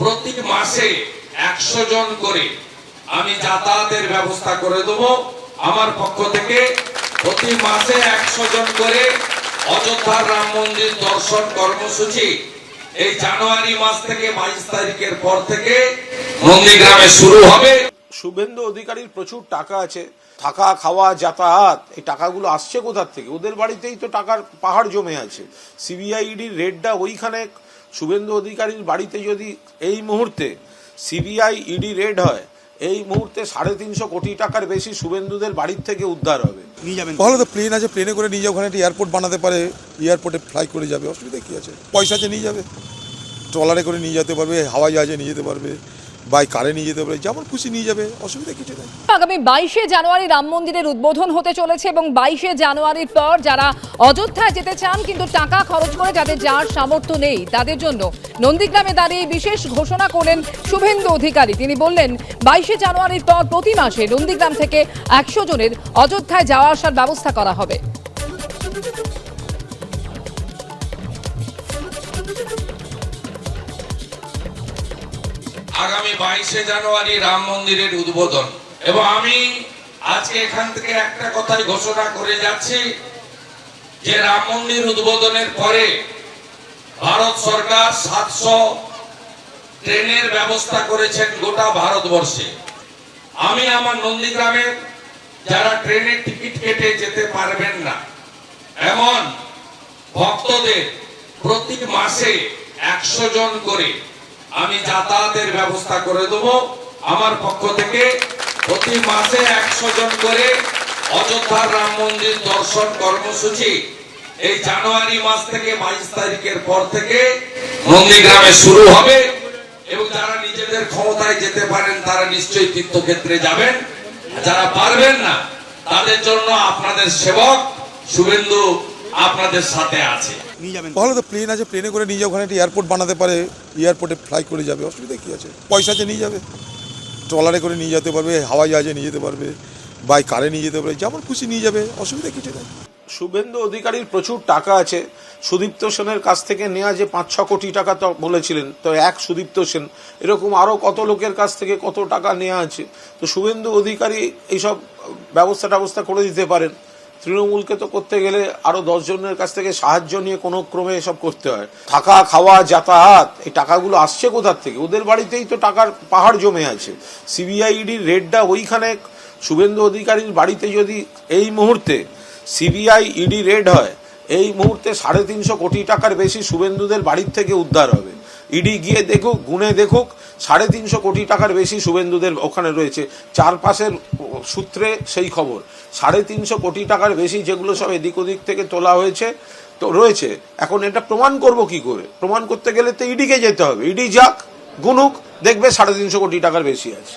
প্রতি মাসে একশো জন করে আমি যাতায়াতের ব্যবস্থা করে দেব। আমার পক্ষ থেকে প্রতি মাসে একশো জন করে অযোধ্যার রাম মন্দির দর্শন কর্মসূচি এই জানুয়ারি মাস থেকে বাইশ তারিখের পর থেকে নন্দীগ্রামে শুরু হবে। শুভেন্দু অধিকারীর প্রচুর টাকা আছে। থাকা, খাওয়া, যাতায়াত, এই টাকাগুলো আসছে কোথার থেকে? ওদের বাড়িতেই তো টাকার পাহাড় জমে আছে। সিবিআইডির রেডটা ওইখানে শুভেন্দু অধিকারীর বাড়িতে যদি এই মুহূর্তে সিবিআই ইডি রেড হয় এই মুহূর্তে সাড়ে তিনশো কোটি টাকার বেশি শুভেন্দুদের বাড়ির থেকে উদ্ধার হবে। নিয়ে যাবেন। ভালো তো প্লেন আছে প্লেনে করে নিয়ে যাও ওখানে একটা এয়ারপোর্ট বানাতে পারে এয়ারপোর্টে ফ্লাই করে যাবে অসুবিধা কী আছে? পয়সা আছে নিয়ে যাবে। ট্রলারে করে নিয়ে যেতে পারবে হাওয়াই জাহাজে নিয়ে যেতে পারবে। বাই কারে নিয়ে যেতে পারবে যেমন খুশি নিয়ে যাবে, অসুবিধা কিছু নেই। আগামী বাইশে জানুয়ারি রাম মন্দিরের উদ্বোধন হতে চলেছে এবং বাইশে জানুয়ারির পর যারা অযোধ্যায় যেতে চান কিন্তু টাকা খরচ করে যাদের যাওয়ার সামর্থ্য নেই, তাদের জন্য নন্দীগ্রামে দাঁড়িয়ে বিশেষ ঘোষণা করলেন শুভেন্দু অধিকারী। তিনি বললেন, বাইশে জানুয়ারির পর প্রতি মাসে নন্দীগ্রাম থেকে একশো জনের অযোধ্যায় যাওয়া আসার ব্যবস্থা করা হবে। আগামী বাইশে জানুয়ারি রাম মন্দিরের উদ্বোধন। এবং আমি আজকে এখান থেকে একটা কথাই ঘোষণা করে যাচ্ছি যে রাম মন্দির উদ্বোধনের পরে ভারত সরকার সাতশো ট্রেনের ব্যবস্থা করেছেন গোটা ভারতবর্ষে। আমি আমার নন্দীগ্রামের যারা ট্রেনের টিকিট কেটে যেতে পারবেন না, এমন ভক্তদের প্রতি মাসে একশো জন করে আমি যাতায়াতের ব্যবস্থা করে দেব। আমার পক্ষ থেকে প্রতি মাসে একশো জন করে অযোধ্যার রাম মন্দির দর্শন কর্মসূচি। এই জানুয়ারি মাস থেকে বাইশ তারিখের পর থেকে নন্দীগ্রামে শুরু হবে এবং যারা নিজেদের ক্ষমতায় যেতে পারেন, তারা নিশ্চয়ই তীর্থক্ষেত্রে যাবেন। যারা পারবেন না, তাদের জন্য আপনাদের সেবক শুভেন্দু আপনাদের সাথে আছে। ভালো তো প্লেন আছে প্লেনে করে নিয়ে যাবে ওখানে একটা এয়ারপোর্ট বানাতে পারে এয়ারপোর্টে ফ্লাই করে যাবে অসুবিধা কী আছে? পয়সা আছে নিয়ে যাবে। ট্রলারে করে নিয়ে যেতে পারবে হাওয়াই জাহাজে নিয়ে যেতে পারবে বাই কারে নিয়ে যেতে পারবে যেমন খুশি নিয়ে যাবে অসুবিধা কিছু নেই। শুভেন্দু অধিকারীর প্রচুর টাকা আছে। সুদীপ্ত সেনের কাছ থেকে নেওয়া যে পাঁচ ছ কোটি টাকা তো বলেছিলেন তো এক সুদীপ্ত সেন এরকম আরও কত লোকের কাছ থেকে কত টাকা নেওয়া আছে? তো শুভেন্দু অধিকারী এইসব ব্যবস্থা ট্যবস্থা করে দিতে পারেন। তৃণমূলকে তো করতে গেলে আরও দশ জনের কাছ থেকে সাহায্য নিয়ে কোনো ক্রমে এসব করতে হয়। থাকা, খাওয়া, যাতায়াত, এই টাকাগুলো আসছে কোথার থেকে? ওদের বাড়িতেই তো টাকার পাহাড় জমে আছে। সিবিআইডির রেডটা ওইখানে শুভেন্দু অধিকারীর বাড়িতে যদি এই মুহূর্তে সিবিআই ইডি রেড হয়, এই মুহূর্তে সাড়ে তিনশো কোটি টাকার বেশি শুভেন্দুদের বাড়ির থেকে উদ্ধার হবে। ইডি গিয়ে দেখুক, গুনে দেখুক, সাড়ে তিনশো কোটি টাকার বেশি শুভেন্দুদের ওখানে রয়েছে। চারপাশের সূত্রে সেই খবর। সাড়ে তিনশো কোটি টাকার বেশি যেগুলো সব এদিক ওদিক থেকে তোলা হয়েছে, তো রয়েছে। এখন এটা প্রমাণ করব কি করে? প্রমাণ করতে গেলে তো ইডিকে যেতে হবে। ইডি যাক, গুনুক, দেখবে সাড়ে তিনশো কোটি টাকার বেশি আছে।